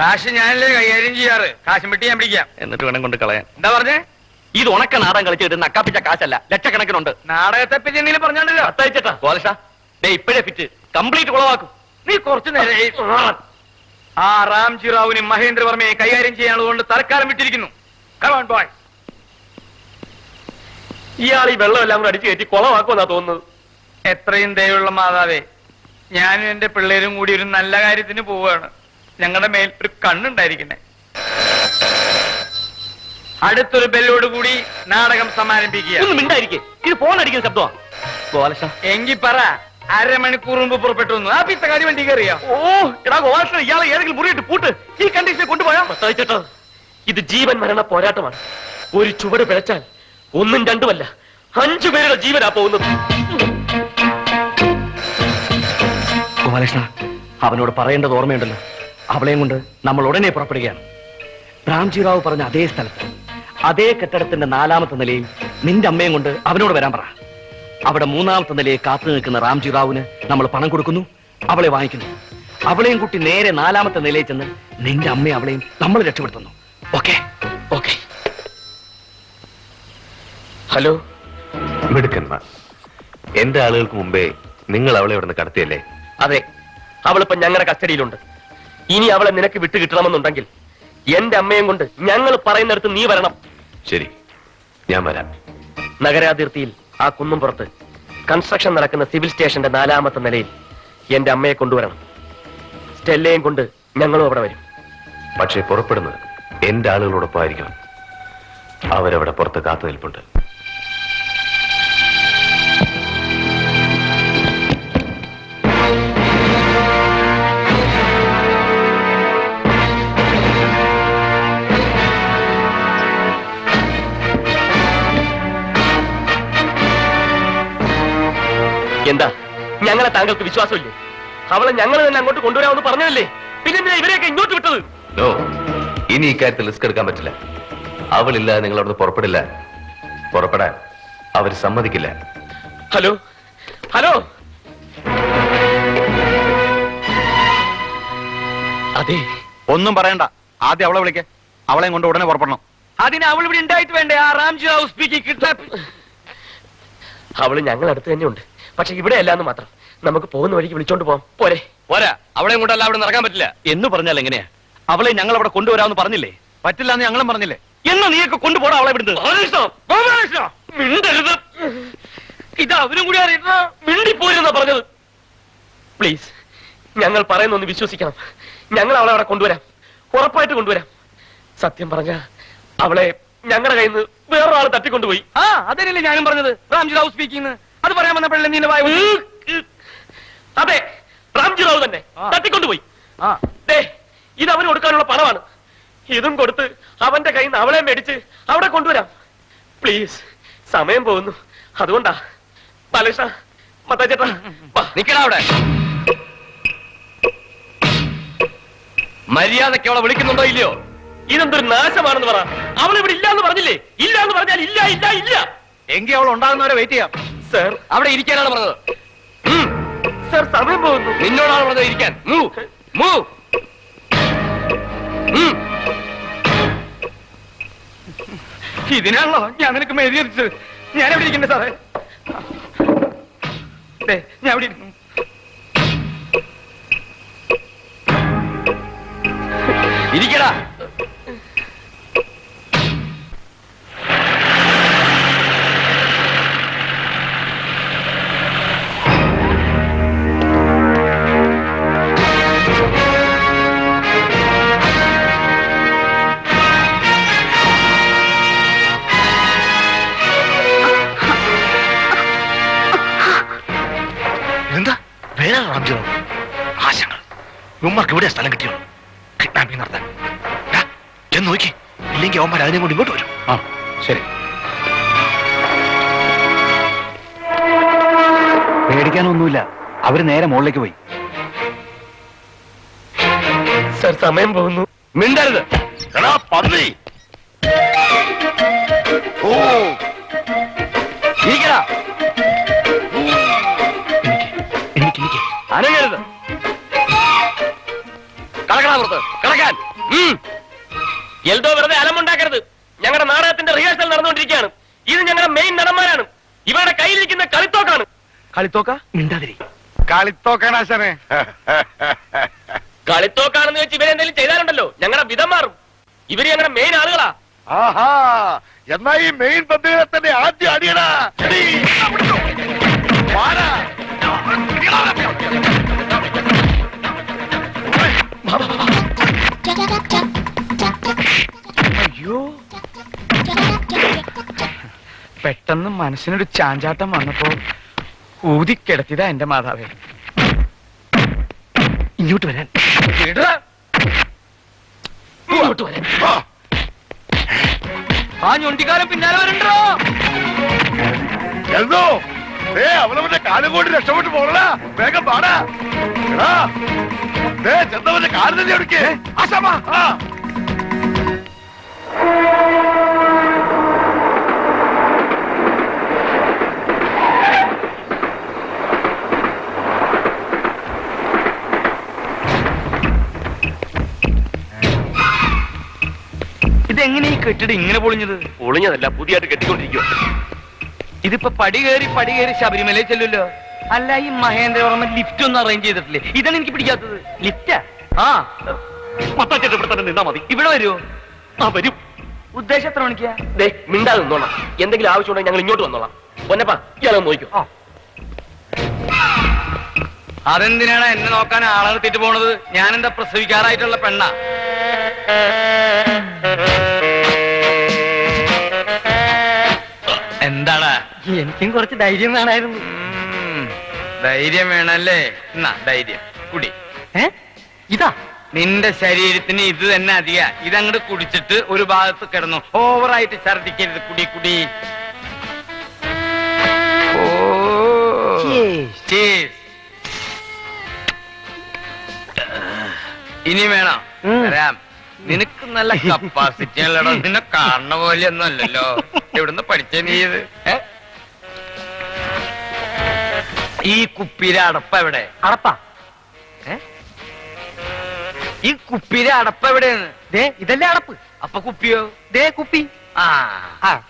കാശ് ഞാനല്ലേ കൈകാര്യം ചെയ്യാറ്? കാശും വെട്ടി ഞാൻ പിടിക്കാം. എന്നിട്ട് വേണം കൊണ്ട് കളയാൻ. എന്താ പറഞ്ഞേ? ഇത് ഉണക്ക നാടൻ കളിച്ചിട്ട് നക്കാപ്പിച്ച കാശല്ല. ലക്ഷക്കണക്കിനുണ്ട്. നാടകത്തെ പറ്റി എന്തെങ്കിലും അത്തയച്ചാ അത്തയച്ചേട്ടാ ഗോലഷ ദേ ഇപ്പോഴേ ഫിറ്റ് കംപ്ലീറ്റ് കുളവാക്കും നീ കുറച്ചു നേരം ആ റാംജി റാവുവിനും മഹേന്ദ്രവർമ്മയെ കൈകാര്യം ചെയ്യാനുള്ളതുകൊണ്ട് തൽക്കാലം വിട്ടിരിക്കുന്നു. ബോയ് ഇയാൾ ഈ വെള്ളം എല്ലാം കൂടെ അടിച്ചു കയറ്റി കുളവാക്കുമെന്നാ തോന്നുന്നത്. എത്രയും ദയുള്ള മാതാവേ ഞാനും എന്റെ പിള്ളേരും കൂടി ഒരു നല്ല കാര്യത്തിന് പോവുകയാണ്. ഞങ്ങളുടെ മേൽ ഒരു കണ്ണുണ്ടായിരിക്കണേ അടുത്തൊരു ബെല്ലോട് കൂടി നാടകം സമാരംഭിക്കുക. ഒന്നും മിണ്ടായിരിക്കേ. ഇത് ഫോൺ അടിക്കുന്ന എങ്കി പറ അരമണിക്കൂർ മുമ്പ് പുറപ്പെട്ടു വന്നു. ആ പിത്തക്കാരി വണ്ടി കയറിയ? ഓ എടാ ഗോവാഷ് ഇയാളെ ഏതെങ്കിലും മുറിയിട്ട് പൂട്ട്. ഈ കണ്ടീഷനിൽ കൊണ്ടുപോയാ? ചേട്ടാ ഇത് ജീവൻ മരണ പോരാട്ടമാണ്. ഒരു ചുവട് പിഴച്ചാൽ ഒന്നും രണ്ടുമല്ല അഞ്ചു പേരുടെ ജീവനാ പോകുന്നത്. ഗോപാലകൃഷ്ണ അവനോട് പറയേണ്ടത് ഓർമ്മയുണ്ടല്ലോ. അവളെയും കൊണ്ട് നമ്മൾ ഉടനെ പുറപ്പെടുകയാണ്. രാംജി റാവു പറഞ്ഞ അതേ സ്ഥലത്ത് അതേ കെട്ടിടത്തിന്റെ നാലാമത്തെ നിലയിൽ നിന്റെ അമ്മയും കൊണ്ട് അവനോട് വരാൻ പറ. അവിടെ മൂന്നാമത്തെ നിലയെ കാത്തു നിൽക്കുന്ന റാംജി റാവുന് നമ്മൾ പണം കൊടുക്കുന്നു അവളെ വാങ്ങിക്കുന്നു. അവളെയും കുട്ടി നേരെ നാലാമത്തെ നിലയിൽ ചെന്ന് നിന്റെ അമ്മയും അവളെയും നമ്മൾ രക്ഷപ്പെടുത്തുന്നു. ഓക്കെ? ഓക്കെ. ഹലോ? മിടുക്കന്മാർ എന്റെ ആളുകൾക്ക് മുമ്പേ നിങ്ങൾ അവളെ ഇവിടുന്ന് കടത്തിയല്ലേ? അതെ അവളിപ്പോ ഞങ്ങളുടെ കസ്റ്റഡിയിലുണ്ട്. ഇനി അവളെ നിനക്ക് വിട്ടു കിട്ടണമെന്നുണ്ടെങ്കിൽ എന്റെ അമ്മയും കൊണ്ട് ഞങ്ങൾ പറയുന്നിടത്ത് നീ വരണം. ശരി. ഞാൻ വരാം. നഗരാതിർത്തിയിൽ ആ കുന്നും പുറത്ത് കൺസ്ട്രക്ഷൻ നടക്കുന്ന സിവിൽ സ്റ്റേഷന്റെ നാലാമത്തെ നിലയിൽ എന്റെ അമ്മയെ കൊണ്ടുവരണം. സ്റ്റെല്ലയും കൊണ്ട് ഞങ്ങളും അവിടെ വരും. പക്ഷേ പുറപ്പെടുന്നത് എന്റെ ആളുകളോടൊപ്പം ആയിരിക്കണം അവരവിടെ പുറത്ത് കാത്തു നിൽപ്പുണ്ട് എന്താ? ഞങ്ങളെ താങ്കൾക്ക് വിശ്വാസമില്ലേ? അവളെ ഞങ്ങൾ തന്നെ അങ്ങോട്ട് കൊണ്ടുവരാമെന്ന് പറഞ്ഞതല്ലേ? പിന്നെ ഇവരെയൊക്കെ ഇങ്ങോട്ട് വിട്ടത്? നോ ഇനി ഇക്കാര്യത്തിൽ റിസ്ക് എടുക്കാൻ പറ്റില്ല. അവളില്ലാതെ നിങ്ങൾ അവിടുന്ന് പുറപ്പെടില്ല. പുറപ്പെടാൻ അവർ സമ്മതിക്കില്ല. ഹലോ? ഹലോ? അതെ. ഒന്നും പറയണ്ട. ആദ്യം അവളെ വിളിക്കേ. അവളെ കൊണ്ട് ഉടനെ പുറപ്പെടണം. അതിന് അവൾ ഇവിടെ ഉണ്ടായിട്ട് വേണ്ടേ? ആ റാംജി ഹൗസ് സ്പീക്കിംഗ് കിഡ്നാപ്പ് അവൾ ഞങ്ങൾ അടുത്ത് തന്നെയുണ്ട്. പക്ഷെ ഇവിടെ അല്ലാന്ന് മാത്രം. നമുക്ക് പോകുന്ന വഴിക്ക് വിളിച്ചോണ്ട് പോവാം. പോരെ. പോരാ. അവളെ കൊണ്ടല്ല അവിടെ നടക്കാൻ പറ്റില്ല. എന്ന് പറഞ്ഞാൽ എങ്ങനെയാ? അവളെ ഞങ്ങൾ അവിടെ കൊണ്ടുവരാമെന്ന് പറഞ്ഞില്ലേ? പറ്റില്ല എന്ന് ഞങ്ങളും പറഞ്ഞില്ലേ? എന്നാ നീയൊക്കെ കൊണ്ടുപോടാ അവളെ ഇവിടുന്ന്. മിണ്ടരുത്. ഇത് അവരും കൂടി മിണ്ടിപ്പോയിരുന്നാ പറഞ്ഞത്. പ്ലീസ് ഞങ്ങൾ പറയുന്നൊന്ന് വിശ്വസിക്കണം. ഞങ്ങൾ അവളെ അവിടെ കൊണ്ടുവരാം. ഉറപ്പായിട്ട് കൊണ്ടുവരാം. സത്യം പറഞ്ഞ അവളെ ഞങ്ങളുടെ കയ്യിൽ നിന്ന് വേറൊരാൾ തട്ടിക്കൊണ്ടുപോയി. ആ അതല്ലേ ഞാനും പറഞ്ഞത്. റാംജി റാവു സ്പീക്കിംഗ് അത് പറയാൻ വന്നപ്പോഴല്ലേ നീ വായ അതെ റാംജി റാവു തന്നെ. തട്ടിക്കൊണ്ടുപോയി. ഇത് അവന് കൊടുക്കാനുള്ള പണമാണ്. ഇതും കൊടുത്ത് അവന്റെ കയ്യിൽ നിന്ന് അവളെ മേടിച്ച് അവിടെ കൊണ്ടുവരാം. പ്ലീസ് സമയം പോകുന്നു. അതുകൊണ്ടാ. ബാലകൃഷ്ണ മത്താച്ചേട്ടാ. നിക്കടാ അവിടെ. മര്യാദയ്ക്ക് അവളെ വിളിക്കുന്നുണ്ടോ ഇല്ലയോ? ഇതെന്തൊരു നാശമാണെന്ന് പറ. അവൾ ഇവിടെ ഇല്ല എന്ന് പറഞ്ഞില്ലേ? ഇല്ല എന്ന് പറഞ്ഞാൽ ഇല്ല ഇല്ല ഇല്ല. എങ്കിൽ അവൾ ഉണ്ടാകുന്നവരെ വെയിറ്റ് ചെയ്യാം. സർ. അവിടെ ഇരിക്കാനാണ് പറഞ്ഞത്. സർ സമയം പോകുന്നു. നിന്നോടാണ് പറഞ്ഞത് ഇരിക്കാൻ. മൂവ് മൂവ് ഇതിനാണല്ലോ ഞാൻ നിനക്ക് മെഴുതിയത് ഞാൻ എവിടെ ഇരിക്കണ്ടേ സാറേ? ഞാൻ എവിടെ ഇരിക്കുന്നു. ഇരിക്കടാ. ഉമ്മർക്ക് ഇവിടെ സ്ഥലം കിട്ടിയോ കിഡ്നാപ്പിംഗ് നടത്താൻ. ചെന്ന് നോക്കി. ഇല്ലെങ്കിൽ അവന്മാർ അതിനെ കൊണ്ട് ഇങ്ങോട്ട് വരും. ആ ശരി. പേടിക്കാനൊന്നുമില്ല. അവർ നേരെ മുകളിലേക്ക് പോയി. സർ സമയം പോകുന്നു. മിണ്ടരുത്. എടാ പന്നി. ഓ. ഇരിക്കടാ കടക്കണ പുറത്ത് കിടക്കാൻ എൽദോ വെറുതെ അലമുണ്ടാക്കരുത്. ഞങ്ങളുടെ നാടകത്തിന്റെ റിഹേഴ്സൽ നടന്നുകൊണ്ടിരിക്കുകയാണ്. ഇത് ഞങ്ങളുടെ മെയിൻ നടന്മാരാണ്. ഇവരുടെ കയ്യിലിരിക്കുന്ന കളിത്തോക്കാണ്. കളിത്തോക്ക? മിണ്ടാതിരി. കളിത്തോക്കാനാശനെ കളിത്തോക്കാണെന്ന് വെച്ച് ഇവരെന്തെങ്കിലും ചെയ്താലുണ്ടല്ലോ. ഞങ്ങളുടെ വിധം മാറും ഇവർ ഞങ്ങളുടെ മെയിൻ ആളുകളാ. ആഹാ. എന്നാ ഈ മെയിൻ പ്രതികളെ തന്നെ ആദ്യം അടിയടാ. അയ്യോ. പെട്ടെന്ന് മനസ്സിനൊരു ചാഞ്ചാട്ടം വന്നപ്പോ ഊതിക്കിടത്തിയതാ എന്റെ മാതാവേ. ഇങ്ങോട്ട് വരാൻ. ഇങ്ങോട്ട് വരാൻ. ആ, ഞൊണ്ടിക്കാലം പിന്നാലെ വരണ്ടോ? എന്തോ? ഏ അവനവന്റെ കാലം കൊണ്ട് രക്ഷപ്പെട്ടു പോകണ വേഗം പാടാ. ചെന്നവന്റെ കാൽ തന്നെ എടുക്കേ ആശാമ ആ. ഇതെങ്ങനെ ഈ കെട്ടിടം ഇങ്ങനെ പൊളിഞ്ഞത്? പൊളിഞ്ഞതല്ല പുതിയതായിട്ട് കെട്ടിക്കൊണ്ടിരിക്കുക ഇതിപ്പോ പടി കയറി പടി കയറി ശബരിമലയിൽ ചെല്ലുമല്ലോ അല്ല ഈ മഹേന്ദ്രവർമ്മ ലിഫ്റ്റ് ഒന്നും അറേഞ്ച് ചെയ്തിട്ടില്ലേ? ഇതാണ് എനിക്ക് പിടിക്കാത്തത്. ലിഫ്റ്റാ ആ? മത്താച്ചേട്ടൻ ഇവിടെ തന്നെ നിന്നാ മതി. ഇവിടെ വരുമോ ആ വരും. ഉദ്ദേശം എത്ര മണിക്കാ? ദേ മിണ്ടാതെ നിന്നോളാം. എന്തെങ്കിലും ആവശ്യമുണ്ടെങ്കിൽ ഞങ്ങൾ ഇങ്ങോട്ട് വന്നോളാം. പൊന്നപ്പാ ഇയാളെ ആ. അതെന്തിനാണ് എന്നെ നോക്കാൻ ആളെ നിർത്തിയിട്ട് പോണത്? ഞാനെന്താ പ്രസവിക്കാറായിട്ടുള്ള പെണ്ണ? എന്താടാ? എനിക്കും കുറച്ച് ധൈര്യം വേണമായിരുന്നു ധൈര്യം വേണല്ലേ? എന്നാ ധൈര്യം. കുടി. ഏ? ഇതാ. നിന്റെ ശരീരത്തിന് ഇത് തന്നെ അധിക. ഇതങ്ങോട്ട് കുടിച്ചിട്ട് ഒരു ഭാഗത്ത് കിടന്നു. ഓവറായിട്ട് ഛർദിക്കരുത് കുടി കുടി. ഇനി വേണോ? രാം വരാം. നിനക്ക് നല്ല കപ്പാസിറ്റി അല്ലടോ നിന്നെ കാണുന്ന പോലെ ഒന്നും അല്ലല്ലോ എവിടുന്ന് പഠിച്ചേ നീ ഇത്? ഏ? ഈ കുപ്പിയിലെ അടപ്പ എവിടെ? അടപ്പ. ഏ? ഈ കുപ്പിയിലെ അടപ്പ എവിടെയാണ്? ദേ ഇതല്ലേ അടപ്പ്. അപ്പൊ കുപ്പിയോ? ദേ കുപ്പി. ആ. ആ.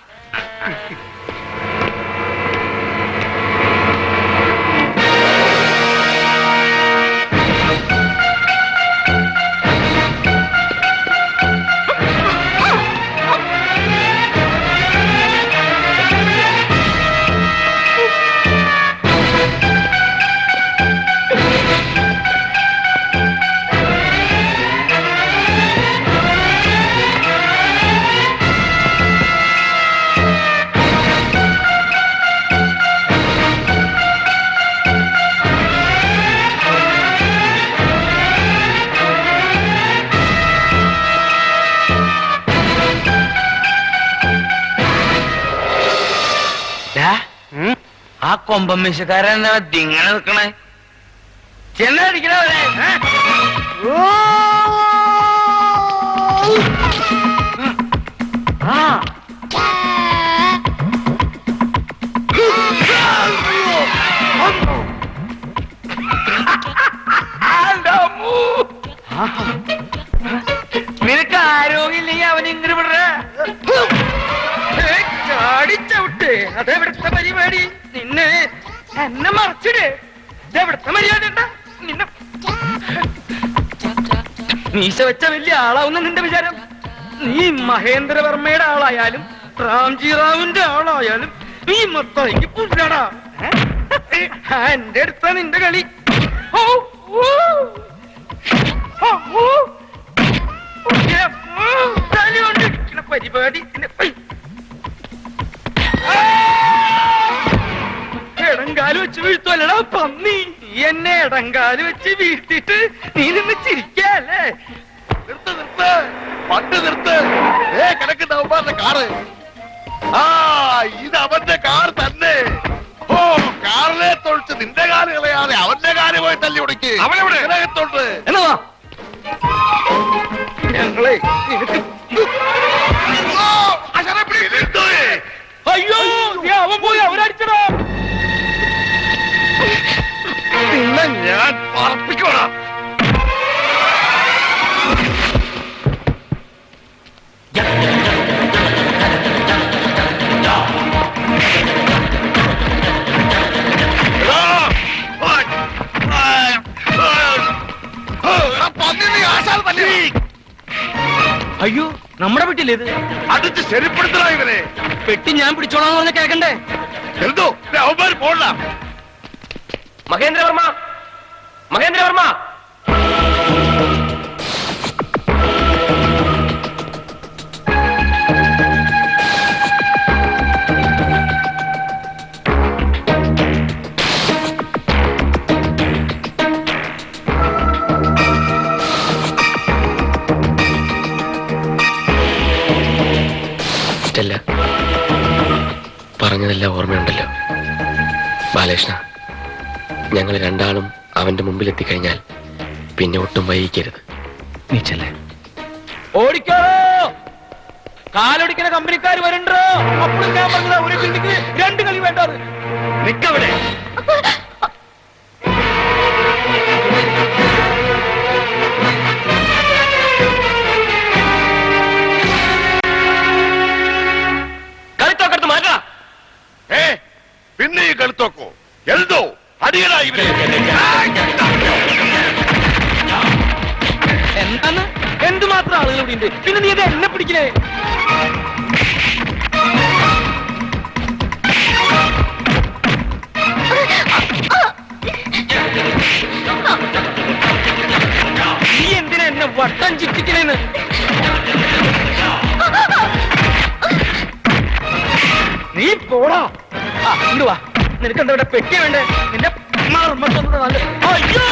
ആ കൊമ്പൻ മിശക്കാരൻ നിൽക്കണേ. ദിങ്ങനെ നിക്കണേ ചെന്നടിക്കണവരെ ആ എന്നെ മറച്ചിട് നിന്നെ മീശ വെച്ച വലിയ ആളാവുന്ന നിന്റെ വിചാരം നീ മഹേന്ദ്രവർമ്മയുടെ ആളായാലും റാംജി റാവുന്റെ ആളായാലും നീ മൊത്തം പുല്ലടാ എന്റെ അടുത്ത നിന്റെ കളി ഓ, ഓ. ഓ, പരിപാടി! ഇടങ്കാൽ വെച്ച് വീഴ്ത്തുവല്ലടാ പന്നി. നീ എന്നെ ഇടങ്കാൽ വെച്ച് വീഴ്ത്തിട്ട് നീ നിന്ന് ചിരിക്കല്ലേ? നിർത്ത് നിർത്ത്. പണ്ട് നിർത്ത്. ഏ കിടക്കുന്ന അവന്മാരുടെ കാറ്. ആ ഇത് അവന്റെ കാർ തന്നെ. ഓ കാറിലെ തൊഴിച്ച് നിന്റെ കാൽ കളയാതെ അവന്റെ കാൽ പോയി തല്ലി ഉടക്കി അവനെവിടെ? ഇതിനകത്തോട്ട് എന്നതാ. ഞങ്ങളെ നിനക്ക് മഹേന്ദ്രവർമ്മ സ്റ്റെല്ല പറഞ്ഞതെല്ലാം ഓർമ്മയുണ്ടല്ലോ. ബാലകൃഷ്ണ ഞങ്ങൾ രണ്ടാളും അവന്റെ മുമ്പിൽ എത്തിക്കഴിഞ്ഞാൽ പിന്നെ ഒട്ടും വൈകിക്കരുത്. നീ ചെല്ലേ? ഓടിക്കോ! കാലൊടിക്കുന്ന കമ്പനിക്കാർ വരണ്ടോ? അപ്പോഴും ഞാൻ പറഞ്ഞത് ഒരു ബിൽഡിംഗ് രണ്ട് കളി വേണ്ടത് നിക്കവിടെ. കളിത്തോക്കെടുത്ത് മാറ്റാ. ഏ പിന്നെ ഈ കഴുത്തോക്കോ എന്തോ? അടിയടാ ഉണ്ട്. പിന്നെ നീ അത് എന്നെ പിടിക്കണേ? നീ എന്തിനാ എന്നെ വട്ടം ചുറ്റിക്കണേന്ന്? നീ പോടാ. ആ, ഇങ്ങട് വാ. നിനക്ക് എന്താ ഇവിടെ പെട്ടി വേണ്ടേ? നിന്റെ നല്ല അയ്യോ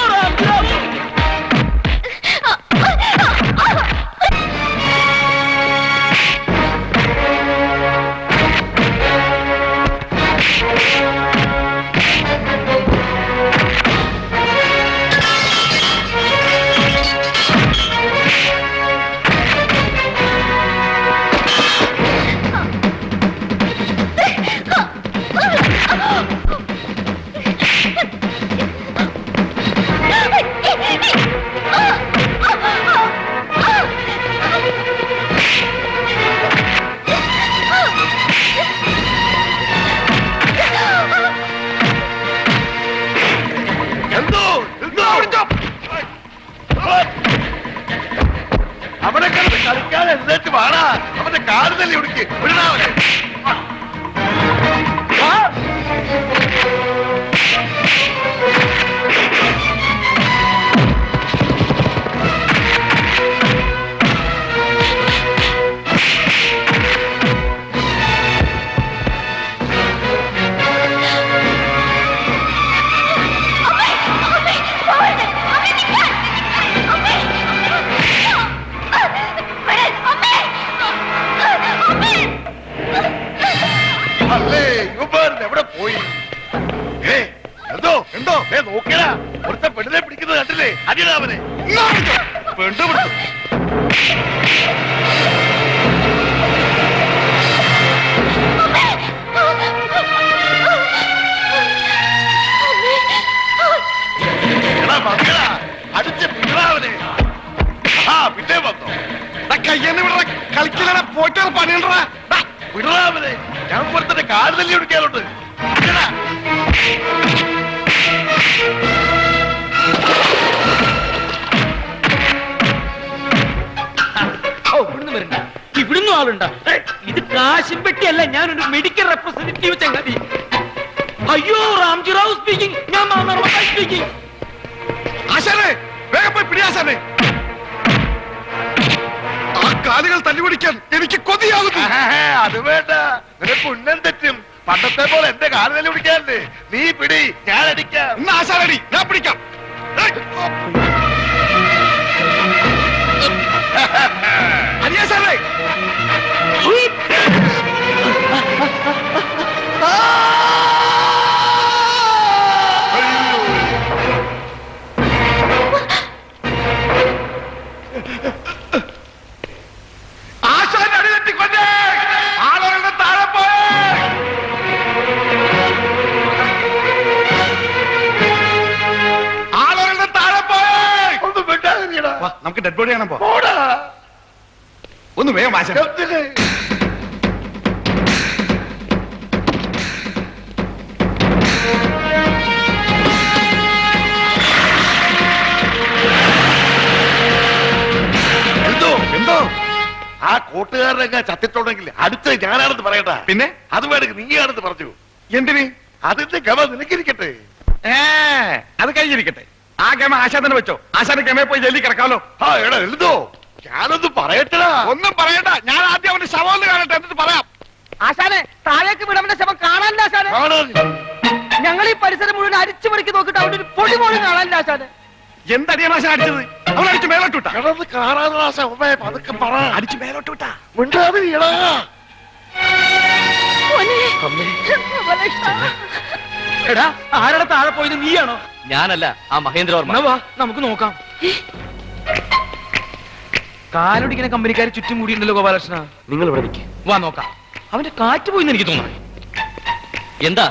വന്നോ. കയ്യെന്ന് വിടറ കളിക്കലട. പോയിട്ട് പണിയണ്ടാ വിടറാ ഞാൻ പുറത്തെ കാൽ തല്ലി ഒടിക്കാറുണ്ട് ഓ ഇവിടുന്ന് വരണ്ട. ഇവിടുന്ന് ആളുണ്ട. ഇത് കാശും പെട്ടിയല്ല ഞാനൊരു മെഡിക്കൽ റെപ്രസെന്റേറ്റീവ് ചങ്ങതി. അയ്യോ റാംജി റാവു സ്പീക്കിംഗ് ഞാൻ സ്പീക്കിംഗ് ആശാനെ വേഗം പോയി പിടിയാശാനെ കാലുകൾ തല്ലിപിടിക്കാൻ എനിക്ക് കൊതിയാകുന്നു. അത് വേണ്ട. നിനക്ക് ഉന്നം തെറ്റും. പണ്ടത്തെ പോലെ എന്റെ കാൽ തല്ലി പിടിക്കാനല്ലേ നീ പിടി ഞാൻ അടിക്കാം. നമുക്ക് ഡെഡ് ബോഡി കാണാൻ പോടാ. ഒന്ന് വേഗം വാശ? എന്തോ? എന്തോ? ആ കൂട്ടുകാരനൊക്കെ ചത്തിട്ടുണ്ടെങ്കിൽ അടുത്ത ഞാനാണെന്ന് പറയട്ടാ. പിന്നെ? അത് വേണമെങ്കിൽ നീയാണെന്ന് പറഞ്ഞു. എന്തിന്? അതിന്റെ ഗവ നിനക്കിരിക്കട്ടെ. ഏ അത് കഴിഞ്ഞിരിക്കട്ടെ. ആ ഗമ ആശാ തന്നെ വെച്ചോ. ആശാന്റെ ഗമയെ പോയി ജയിലിൽ കിടക്കാമല്ലോ ആ എടാ എഴുതോ. ഞാനൊന്ന് പറയട്ടടാ ഒന്നും പറയണ്ട. ഞാൻ ആദ്യം അവന്റെ ശവം കാണട്ടെ എന്നിട്ട് പറയാം. ആശാനെ താഴേക്ക് വിടവന്റെ ശവം കാണാനില്ല ആശാനെ. ഞങ്ങൾ ഈ പരിസരം മുഴുവൻ അരിച്ചു പറിക്കി നോക്കിട്ട് അവിടെ ഒരു പൊടി പോലും കാണാനില്ല ആശാനെ. എന്തടിയാണ് ആശാൻ അടിച്ചത്? അവൻ അടിച്ച് മേലോട്ട് വിട്ടാ കിടന്ന് കാണാനുള്ള ശവമേ പതുക്കെ പറ. അടിച്ച് മേലോട്ട് വിട്ടാ മിണ്ടാതെ ഇടാ എടാ ആരുടെ താഴെ പോയത് നീയാണോ? ഞാനല്ല ആ മഹേന്ദ്രവർമ്മ എന്നാ വാ നമുക്ക് നോക്കാം. കാലൊടിക്കുന്ന കമ്പനിക്കാർ ചുറ്റും കൂടിയുണ്ടല്ലോ ഗോപാലകൃഷ്ണ. നിങ്ങൾ ഇവിടെ നിൽക്കുക വാ നോക്കാം. അവന്റെ കാറ്റ് പോയിന്ന് എനിക്ക് തോന്നുന്നു. എന്താ?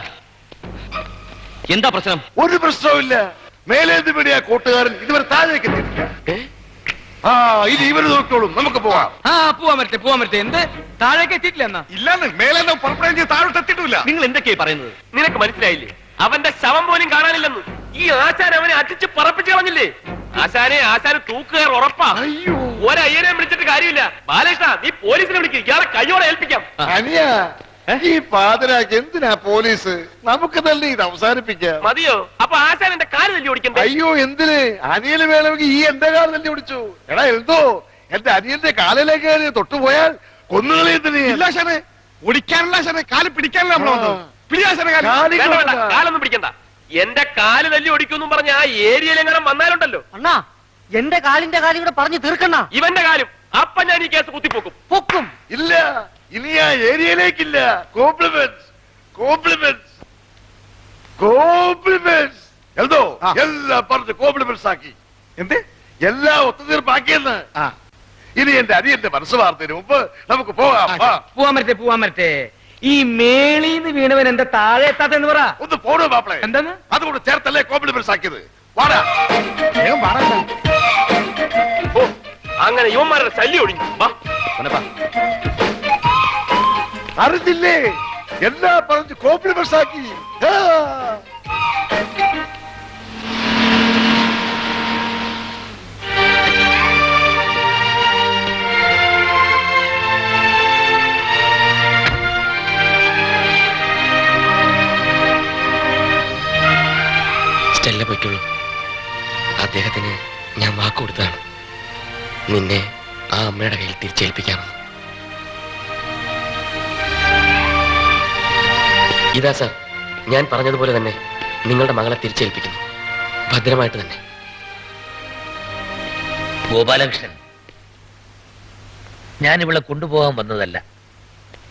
എന്താ പ്രശ്നം? ഒരു പ്രശ്നവുമില്ല മേലേന്ത് പിടിയാ കൂട്ടുകാരൻ ഇതുവരെ താഴേക്ക് എത്തിയിട്ടില്ല. ആ ഇത് ഇവർ നോക്കിക്കോളും. നമുക്ക് പോവാം. ആ പോവാൻ പറ്റേ പോവാൻ പറ്റേ എന്ത്? താഴേക്ക് എത്തിയിട്ടില്ല എന്നാ? ഇല്ലാന്ന് മേലെ പുറപ്പെടുകയും ചെയ്ത് താഴോട്ട് എത്തിയിട്ടില്ല. നിങ്ങൾ എന്തൊക്കെയായി പറയുന്നത്? നിനക്ക് മനസ്സിലായില്ലേ? അവന്റെ ശവം പോലും കാണാനില്ലെന്ന്. ഈ ആശാൻ അവനെ അടിച്ച് പറപ്പിച്ചു കളഞ്ഞില്ലേ? ആശാനെ ആശാന് തൂക്കുകാർ ഉറപ്പാ. അയ്യോ. ഒരയ്യനെ വിളിച്ചിട്ട് കാര്യമില്ല. ബാലകൃഷ്ണ നീ പോലീസിനെ വിളിക്കുക ഇയാളെ കയ്യോടെ ഏൽപ്പിക്കാം. അനിയ ഈ പാതിരാക്ക് എന്തിനാ പോലീസ്? നമുക്ക് തന്നെ ഇത് അവസാനിപ്പിക്കാം. മതിയോ? അപ്പൊ ആശാൻ എന്റെ കാൽ തല്ലി ഓടിക്കണ്ട? അയ്യോ എന്തിന്? അനിയന് വേണമെങ്കിൽ ഈ എന്റെ കാൽ തല്ലി ഓടിച്ചു. എടാ എന്തോ? എന്റെ അനിയന്റെ കാലിലേക്ക് തൊട്ടുപോയാൽ കൊന്നുകളെ എന്തിന് ഇല്ല ശനെ ഓടിക്കാനല്ല ശനെ കാൽ പിടിക്കാനല്ല നമ്മൾ കാലൊന്നും പിടിക്കണ്ട. എന്റെ കാൽ തല്ലി ഓടിക്കുന്നു പറഞ്ഞ ആ ഏരിയയിലെങ്ങനെ വന്നാലുണ്ടല്ലോ. അണ്ണാ എന്റെ കാലിന്റെ കാര്യം കൂടെ പറഞ്ഞു തീർക്കണ്ണ. ഇവന്റെ കാലും. അപ്പൊ ഞാൻ ഈ കേസ് കുത്തിപ്പോക്കും. പൊക്കും. ഇല്ല. ഇനി ആ ഏരിയയിലേക്കില്ല. കോംപ്ലിമെന്റ്സ് കോംപ്ലിമെന്റ്സ് കോംപ്ലിമെന്റ്സ് എന്തോ. എല്ലാം പറഞ്ഞ് കോംപ്ലിമെന്റ്സ് ആക്കി. എന്ത്? എല്ലാം ഒത്തുതീർപ്പാക്കിയെന്ന്. ഇനി എന്റെ അനിയന്റെ മനസ്സ് വാർത്തതിന് മുമ്പ് നമുക്ക് പോവാം. പോവാൻ പറ്റേ പോവാൻ പറ്റേ ഈ മേളീന്ന് വീണവൻ എന്താ താഴെ എത്താത്തെന്ന് പറ. ഒന്ന് പോണോ മാപ്പിളെ. എന്താണ് അതുകൊണ്ട് ചേർത്തല്ലേ കോംപ്ലിമെന്റ്സ് ആക്കിയത് വാടാ. വേഗം പാടാ ഓ അങ്ങനെ യുവന്മാരുടെ ശല്യം ഒഴിഞ്ഞു. വാ പൊന്നപ്പാ, അറിഞ്ഞില്ലേ? എല്ലാം പറഞ്ഞ് കോംപ്ലിമെന്റ്സ് ആക്കി ആ. നിന്നെ ആ അമ്മയുടെ കയ്യിൽ തിരിച്ചേൽപ്പിക്കാമെന്ന് ഇതാ സാർ ഞാൻ പറഞ്ഞതുപോലെ തന്നെ നിങ്ങളുടെ മകളെ തിരിച്ചേൽപ്പിക്കുന്നു. ഭദ്രമായിട്ട് തന്നെ. ഗോപാലകൃഷ്ണൻ ഞാൻ ഇവിടെ കൊണ്ടുപോകാൻ വന്നതല്ല.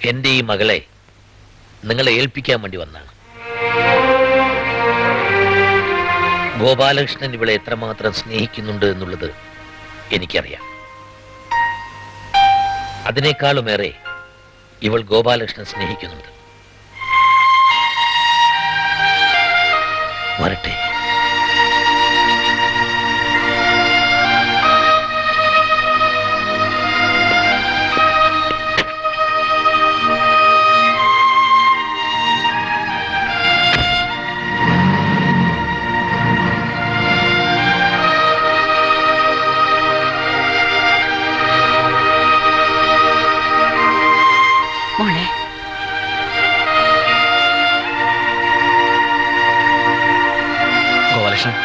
എന്റെ ഈ മകളെ നിങ്ങളെ ഏൽപ്പിക്കാൻ വേണ്ടി വന്നാണ്. ഗോപാലകൃഷ്ണൻ ഇവിടെ എത്രമാത്രം സ്നേഹിക്കുന്നുണ്ട് എന്നുള്ളത് എനിക്കറിയാം. അതിനേക്കാളുമേറെ ഇവൾ ഗോപാലകൃഷ്ണൻ സ്നേഹിക്കുന്നുണ്ട്. വരട്ടെ. മോളെ. ഗോപാലകൃഷ്ണൻ.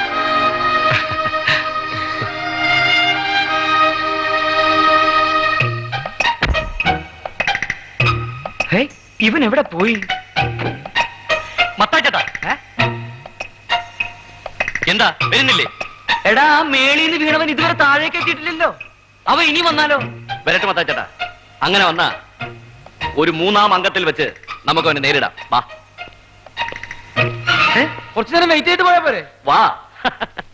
ഇവൻ എവിടെ പോയി? മത്താച്ചേട്ടാ എന്താ വരുന്നില്ലേ? എടാ ആ നിന്ന് വീണവൻ ഇതുവരെ താഴേക്ക് എത്തിയിട്ടില്ലല്ലോ. അവ ഇനി വന്നാലോ? വരട്ടെ മത്താച്ചേട്ടാ അങ്ങനെ വന്നാ ഒരു മൂന്നാം അംഗത്തിൽ വെച്ച് നമുക്ക് അവനെ നേരിടാം. വാ. കുറച്ചു നേരം വെയിറ്റ് ചെയ്തിട്ട് പോയാ പോരെ? വാ.